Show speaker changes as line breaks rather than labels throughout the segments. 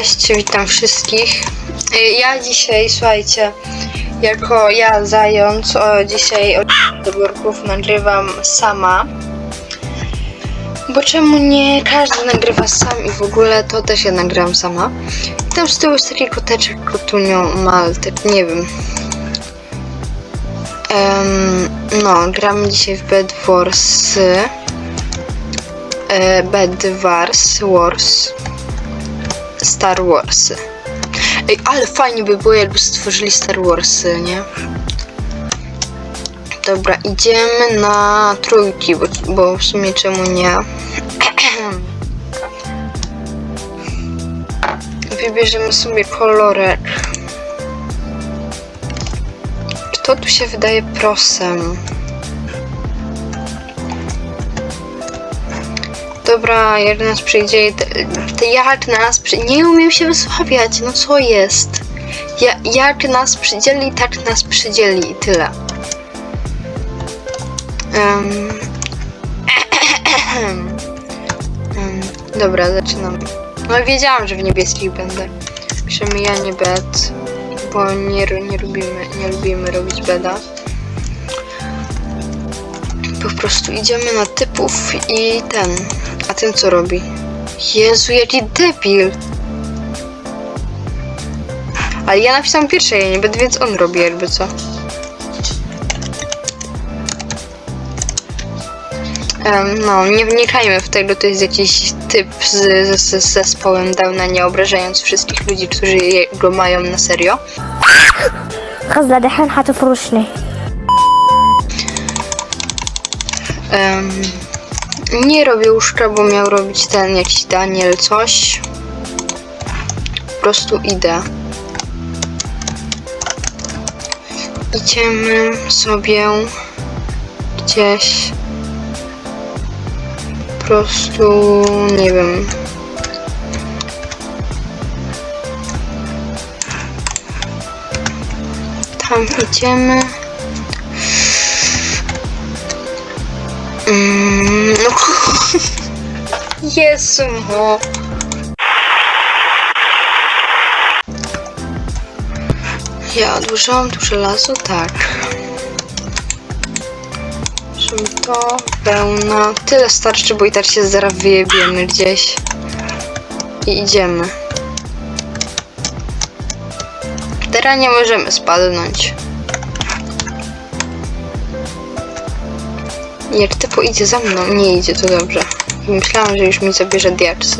Cześć, witam wszystkich. Y, Ja dzisiaj, słuchajcie, jako ja zając, o, dzisiaj od nagrywam sama. Bo czemu nie każdy nagrywa sam i w ogóle to też ja nagrałam sama. I tam z tyłu jest taki koteczek, kotunią, maltek, nie wiem. Em, no, gramy dzisiaj w Bed Wars. E, Bed Wars Wars. Star Wars. Ej, ale fajnie by było, jakby stworzyli Star Warsy, nie? Dobra, idziemy na trójki, bo, bo w sumie czemu nie? Wybierzemy sobie kolorek. Kto tu się wydaje prosem? Dobra, jak nas przyjdzie. Jak nas przy... Nie umiem się wysławiać, no co jest? Ja, jak nas przydzieli, tak nas przydzieli i tyle. Em, em, dobra, zaczynam. No wiedziałam, że w niebieskich będę. Piszemy ja nie bet, bo nie, nie lubimy, nie lubimy robić beda Po prostu idziemy na typów i ten. A ten co robi? Jezu, jaki debil! Ale ja napisałam pierwsze, ja nie będę, więc on robi jakby co. Em, no, nie wnikajmy w tego, to jest jakiś typ z, z, z zespołem Downa, nie obrażając wszystkich ludzi, którzy je- go mają na serio.
غزة دحين حتفرشني
Em, nie robię łóżka, bo miał robić ten jakiś Daniel coś. Po prostu idę. Idziemy sobie gdzieś. Po prostu nie wiem. Tam idziemy. Mm, no. Jezu, no. Ja odłożyłam tu żelazo, tak. Żeby to pełna. Tyle starczy, bo i tak się zaraz wyjebiemy gdzieś. I idziemy. Teraz nie możemy spadnąć. Jak typu idzie za mną, nie idzie, to dobrze. Myślałam, że już mi zabierze diaksy.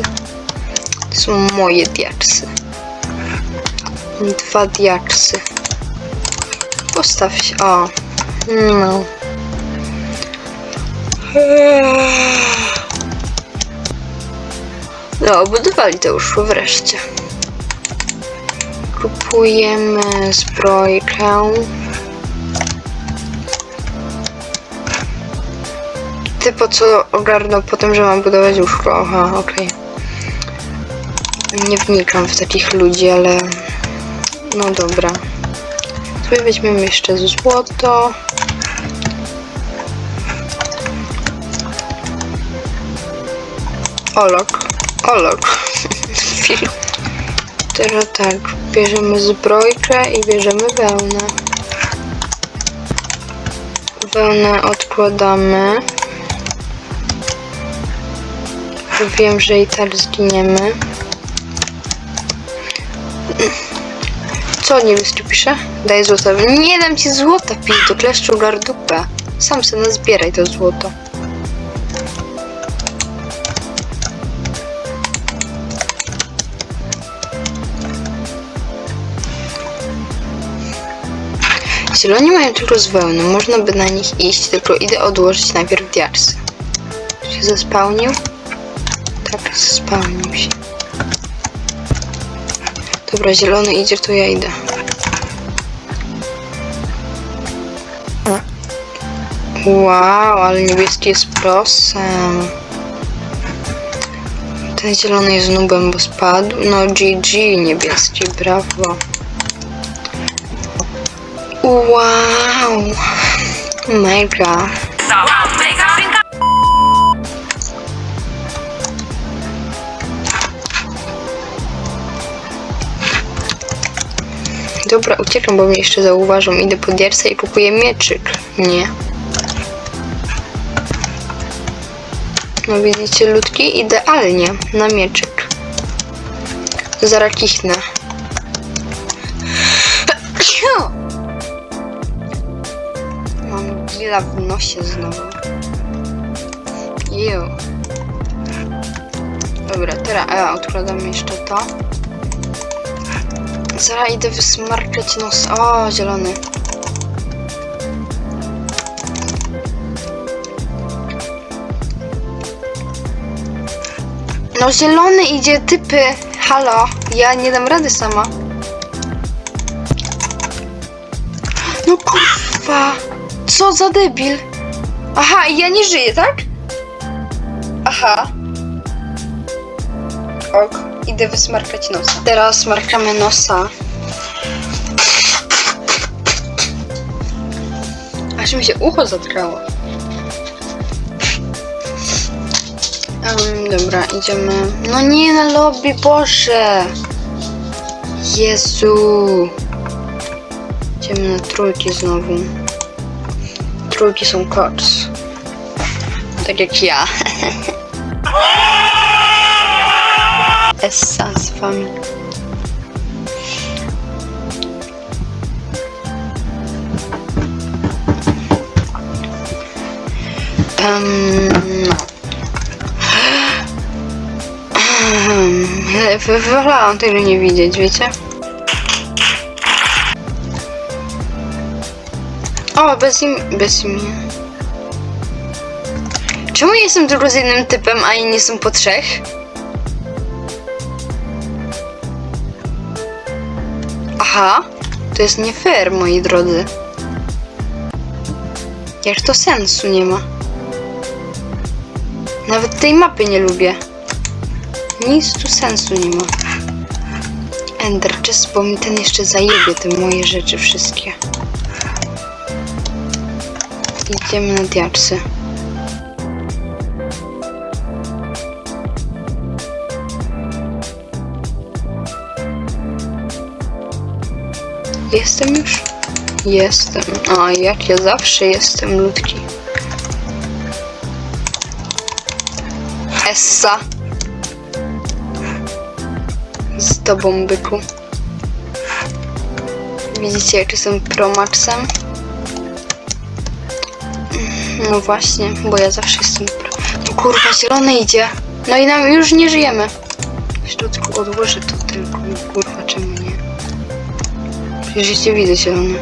To są moje diaksy. Dwa diaksy. Postaw się. O. No. No, budowali to już wreszcie. Kupujemy zbrojkę. Ty po co ogarnął potem, że mam budować łóżko? Aha, okej. Nie wnikam w takich ludzi, ale... No dobra. Sobie weźmiemy jeszcze złoto. Olok. Olok. Teraz tak, bierzemy zbrojkę i bierzemy wełnę. Wełnę odkładamy. Wiem, że i tak zginiemy. Co niebieski pisze? Daj złota. Nie dam ci złota, pizdo, kleszczu gardupę. Sam se nazbieraj to złoto. Zieloni mają tylko z wełny, można by na nich iść, tylko idę odłożyć najpierw diaksy. Się zespałnił? Tak, zespałnił się. Dobra, zielony idzie, to ja idę. Wow, ale niebieski jest prosem. Ten zielony jest nubem, bo spadł. No GG, niebieski, brawo. Wow, mega. Dobra, uciekam, bo mnie jeszcze zauważą. Idę po dierce i kupuję mieczyk. Nie. No widzicie, ludki? Idealnie na mieczyk. Zaraz kichnę. Mam gila w nosie znowu. Jeju. Dobra, teraz a, odkładam jeszcze to. Zaraz idę nos. O, zielony. No zielony idzie, typy. Halo, ja nie dam rady sama. No kurwa. Co za debil. Aha, ja nie żyję, tak? Aha. Ok, idę wysmarkać nosa. Teraz smarkamy nosa. Aż mi się ucho zatkało. Em, dobra, idziemy. No nie na lobby, Boże! Jezu! Idziemy na trójki znowu. Trójki są koc. Tak jak ja. Essa z wami. Um, no. Ehm, Wolałam tego nie widzieć, wiecie? O, bez im... bez imię. Czemu jestem tylko z jednym typem, a inni są po trzech? Aha, to jest nie fair, moi drodzy. Jak to sensu nie ma. Nawet tej mapy nie lubię. Nic tu sensu nie ma. Ender Chest, bo mi ten jeszcze zajebie te moje rzeczy wszystkie. Idziemy na diaksy. Jestem już? Jestem. A jak ja zawsze jestem ludki. Essa. Z tobą, byku. Widzicie, jak jestem promaxem? No właśnie, bo ja zawsze jestem pro... No kurwa, zielony idzie. No i nam już nie żyjemy. W środku odłożę to tylko. Kurwa, czemu nie? Cię widzę, zielony.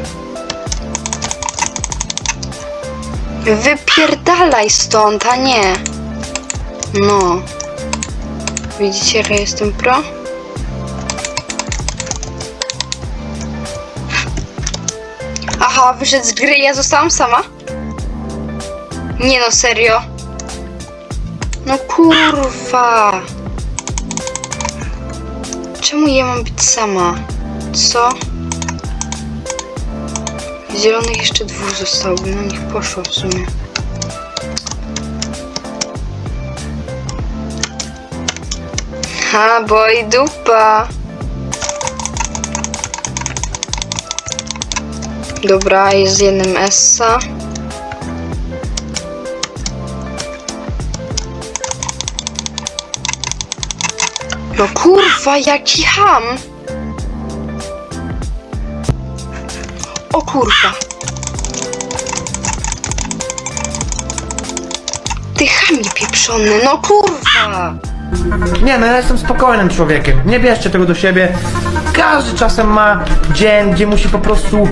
Wypierdalaj stąd, a nie. No. Widzicie, że jestem pro? Aha, wyszedł z gry, ja zostałam sama? Nie no, serio. No kurwa. Czemu ja mam być sama? Co? Zielonych jeszcze dwóch zostało, na nich poszło w sumie. Ha, boj dupa. Dobra, jest jednym Essa. No kurwa, jaki ham! O kurwa. Ty chamie pieprzony, no kurwa!
Nie, no ja jestem spokojnym człowiekiem. Nie bierzcie tego do siebie. Każdy czasem ma dzień, gdzie musi po prostu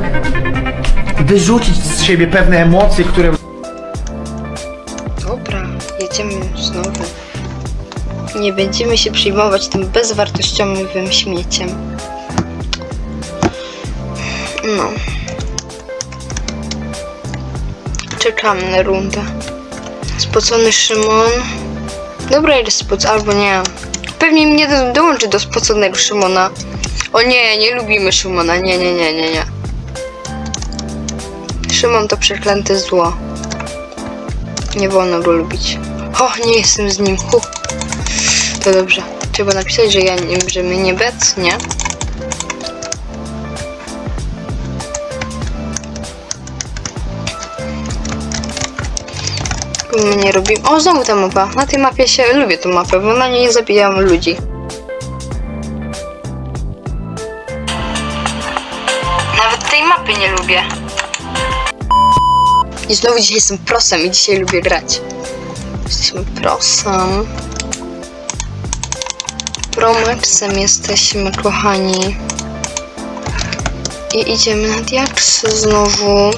wyrzucić z siebie pewne emocje, które
Dobra, jedziemy znowu. Nie będziemy się przyjmować tym bezwartościowym śmieciem. No. Czekamy na rundę. Spocony Szymon. Dobra, ile spoc... albo nie. Pewnie mnie do, dołączy do spoconego Szymona. O nie, nie lubimy Szymona. Nie, nie, nie, nie, nie. Szymon to przeklęte zło. Nie wolno go lubić. O, nie jestem z nim. Hu. To dobrze. Trzeba napisać, że ja że my nie bec, nie? Mnie robi. O, znowu ta mapa. Na tej mapie się lubię tą mapę, bo na niej zabijam ludzi. Nawet tej mapy nie lubię. I znowu dzisiaj jestem prosem i dzisiaj lubię grać. Jesteśmy prosem. Promaxem jesteśmy, kochani. I idziemy na diaksy znowu.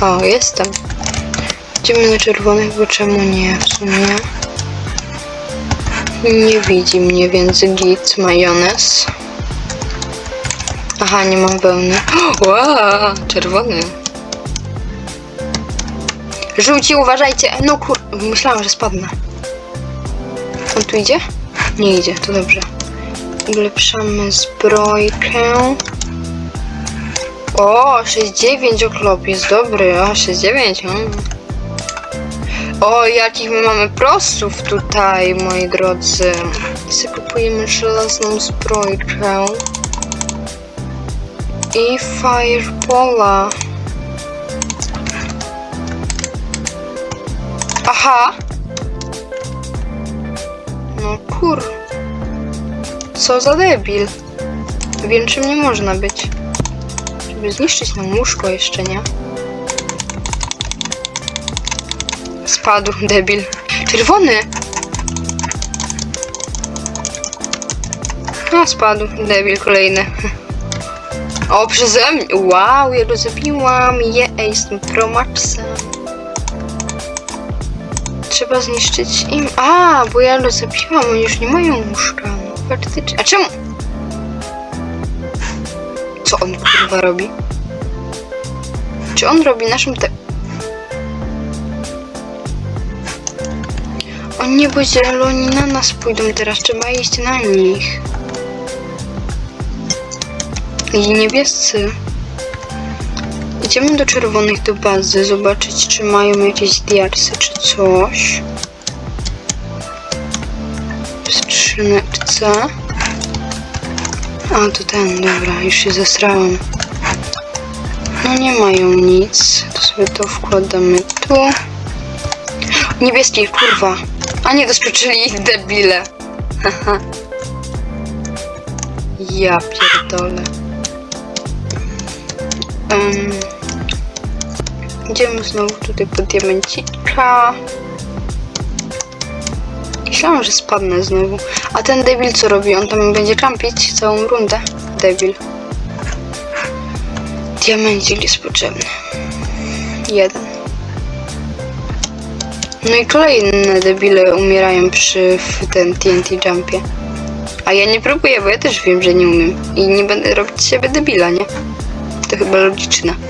O, jestem. Idziemy na czerwonych, bo czemu nie w sumie? Nie widzi mnie, więc git, majonez. Aha, nie mam wełny. Wow, czerwony. Żółci, uważajcie. No kur... Myślałam, że spadnę. On tu idzie? Nie idzie, to dobrze. Ulepszamy zbrojkę. O, 6-9 oklop jest dobry. O, 6-9. Mm. O, jakich my mamy prostów tutaj, moi drodzy. Sobie kupujemy żelazną zbrojkę. I firebola. Aha! No kur... Co za debil. Wiem czym nie można być. Żeby zniszczyć nam łóżko jeszcze, nie? Spadł, debil. Czerwony! A, spadł, debil kolejny. O, przeze mnie! Wow, ja go zabiłam! Je, jestem promaxem. Trzeba zniszczyć im... A, bo ja go zabiłam, oni już nie mają łóżka. No, faktycznie. A czemu? Co on kurwa robi? Czy on robi naszym te... O nie, zieloni na nas pójdą teraz, trzeba iść na nich. I niebiescy. Idziemy do czerwonych do bazy, zobaczyć czy mają jakieś diaksy czy coś. W skrzyneczce. A, to ten, dobra, już się zesrałam. No nie mają nic, to sobie to wkładamy tu. Niebieski, kurwa. A nie, doskoczyli ich debile. Ja pierdolę. Um, idziemy znowu tutaj po diamencika. Myślałam, że spadnę znowu. A ten debil co robi? On tam będzie kampić całą rundę. Debil. Diamencik jest potrzebny. Jeden. No i kolejne debile umierają przy ten TNT jumpie. A ja nie próbuję, bo ja też wiem, że nie umiem. I nie będę robić siebie debila, nie? To chyba logiczne.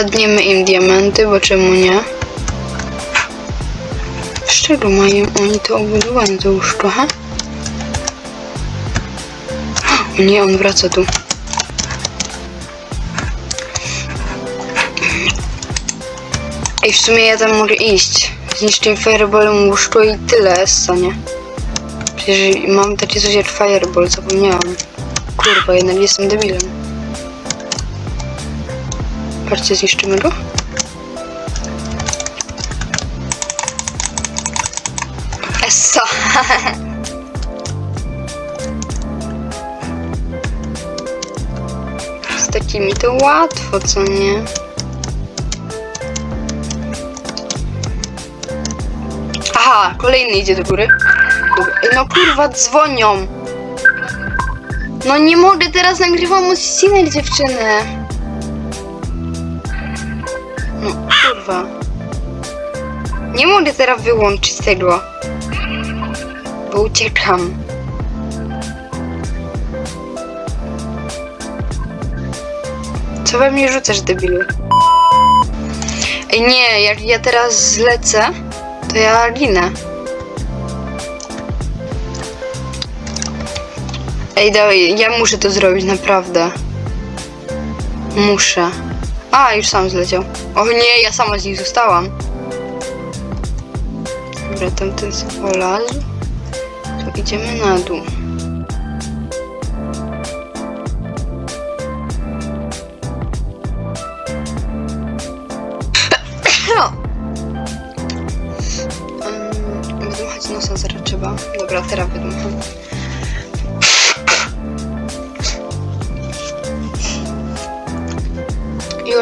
Kradniemy im diamenty, bo czemu nie? Z czego mają oni to obudowane to łóżko, ha? O nie, on wraca tu. Ej, w sumie ja tam mogę iść. Zniszczę fireballem łóżko i tyle, Essa, nie? Przecież mam takie coś jak fireball, zapomniałam. Kurwa, jednak jestem debilem. Patrzcie, zniszczymy go. Essa! Z takimi to łatwo, co nie? Aha, kolejny idzie do góry. No kurwa, dzwonią. No nie mogę, teraz nagrywam odcinek dziewczyny. Nie mogę teraz wyłączyć tego. bo uciekam. Co we mnie rzucasz, debilu? Ej, nie, jak ja teraz zlecę, to ja ginę. Ej, dawaj, ja muszę to zrobić, naprawdę. Muszę. A, już sam zleciał. O nie, ja sama z nich zostałam. Dobra, tamten polazł. To idziemy na dół.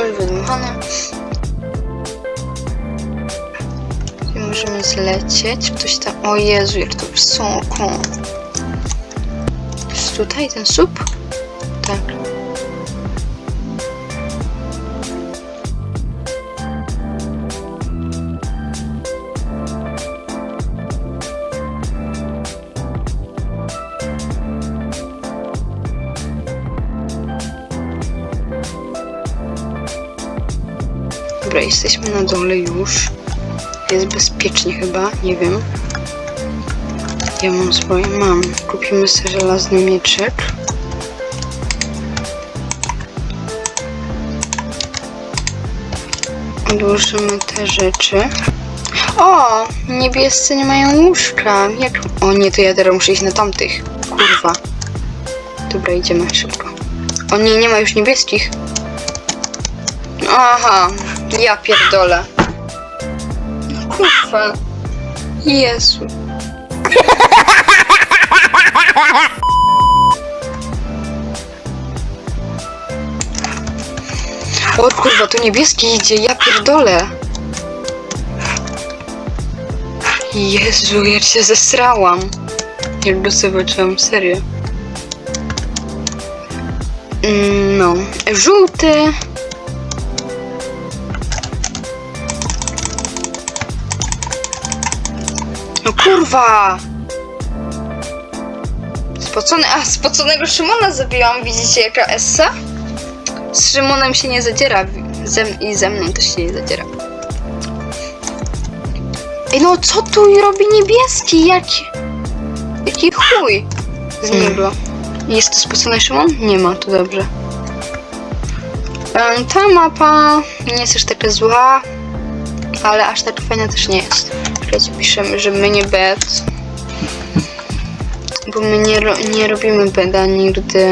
Już wydmuchane. I możemy zlecieć. Ktoś tam. O Jezu, jak to wysoko. Jest tutaj ten słup? Dobra, jesteśmy na dole już. Jest bezpiecznie chyba, nie wiem. Ja mam swoje, mam. Kupimy sobie żelazny mieczek. Odłożymy te rzeczy. O! Niebiescy nie mają łóżka. Jak... O nie, to ja teraz muszę iść na tamtych. Kurwa. Dobra, idziemy szybko. O nie, nie ma już niebieskich. Aha, ja pierdolę. No kurwa. Jezu. O kurwa, to niebieski idzie, ja pierdolę. Jezu, ja się zesrałam. Jak go zobaczyłam, serio. Mm, No, żółty. No kurwa! Spocony, a spoconego Szymona zabiłam, widzicie jaka essa? Z Szymonem się nie zadziera ze, i ze mną też się nie zadziera. Ej no co tu robi niebieski? Jaki, jaki chuj z niego. Jest to spocony Szymon? Nie ma, to dobrze. Ta mapa nie jest aż taka zła, ale aż tak fajna też nie jest. Czekajcie, piszemy, że my nie bed. Bo my nie, ro nie robimy beda nigdy.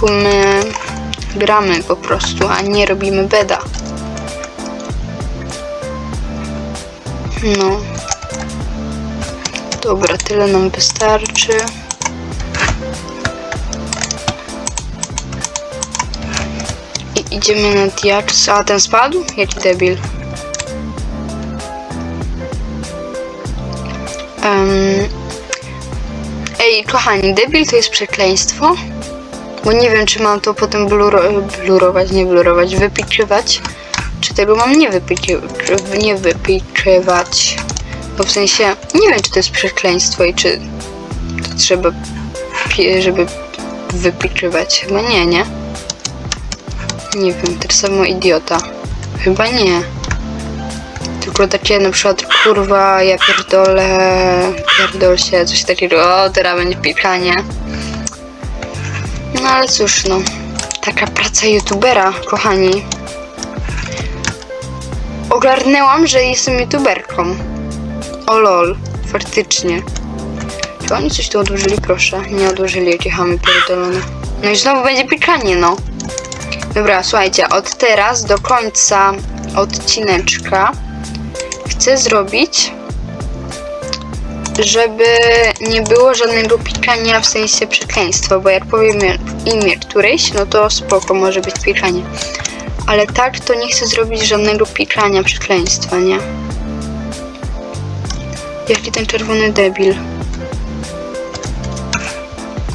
Bo my gramy po prostu, a nie robimy beda. No. Dobra, tyle nam wystarczy. I idziemy na diaks. A ten spadł? Jaki debil. Em, Ej, kochani, debil to jest przekleństwo? Bo nie wiem, czy mam to potem bluro, blurować, nie blurować, wypikrywać. Czy tego mam nie, nie wypikrywać. Bo w sensie, nie wiem, czy to jest przekleństwo i czy to trzeba, żeby wypikrywać. Chyba nie, nie? Nie wiem, tak samo idiota. Chyba nie. Takie na przykład kurwa, ja pierdolę, pierdol się, coś takiego, o teraz będzie pikanie. No ale cóż no, taka praca youtubera, kochani. Ogarnęłam, że jestem youtuberką. O lol, faktycznie. Czy oni coś tu odłożyli? Proszę, nie odłożyli, jakie chamy pierdolone. No i znowu będzie pikanie, no. Dobra, słuchajcie, od teraz do końca odcineczka chcę zrobić, żeby nie było żadnego pikania w sensie przekleństwa, bo jak powiemy imię którejś, no to spoko, może być pikanie. Ale tak to nie chcę zrobić żadnego pikania przekleństwa, nie? Jaki ten czerwony debil.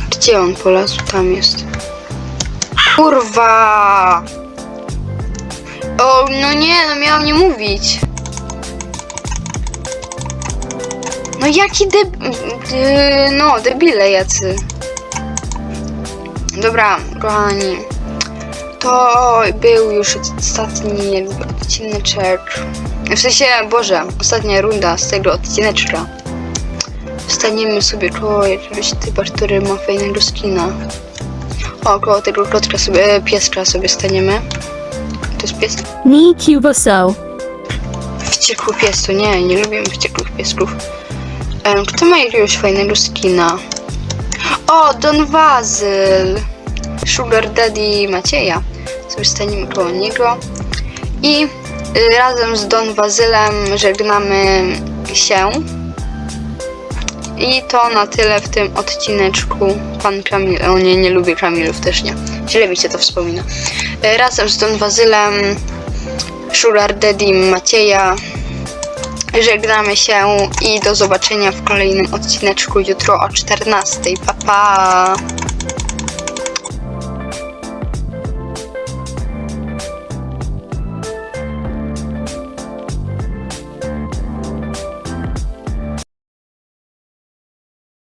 Gdzie on polazł? Tam jest. Kurwa! O, no nie, no miałam nie mówić. No jaki deb... No, debile jacy. Dobra, kochani. To był już ostatni odcineczek. W sensie, Boże, ostatnia runda z tego odcineczka. Wstaniemy sobie koło jakiegoś typa, który ma fajnego skina. O, koło tego kotka sobie, e, pieska sobie staniemy. To jest pies?
Ni Cuboso.
Wściekły pies, to nie, nie lubimy wściekłych piesków. Em, kto ma jakiegoś fajnego skina? O, Don Wazyl! Sugar Daddy Macieja. Sobie koło niego. I y, razem z Don Wazylem żegnamy się. I to na tyle w tym odcineczku. Pan Kamil, o nie, nie lubię Kamilów też nie. Źle mi się to wspomina. Y, Razem z Don Wazylem Sugar Daddy Macieja. Żegnamy się i do zobaczenia w kolejnym odcineczku jutro o 14. Pa pa!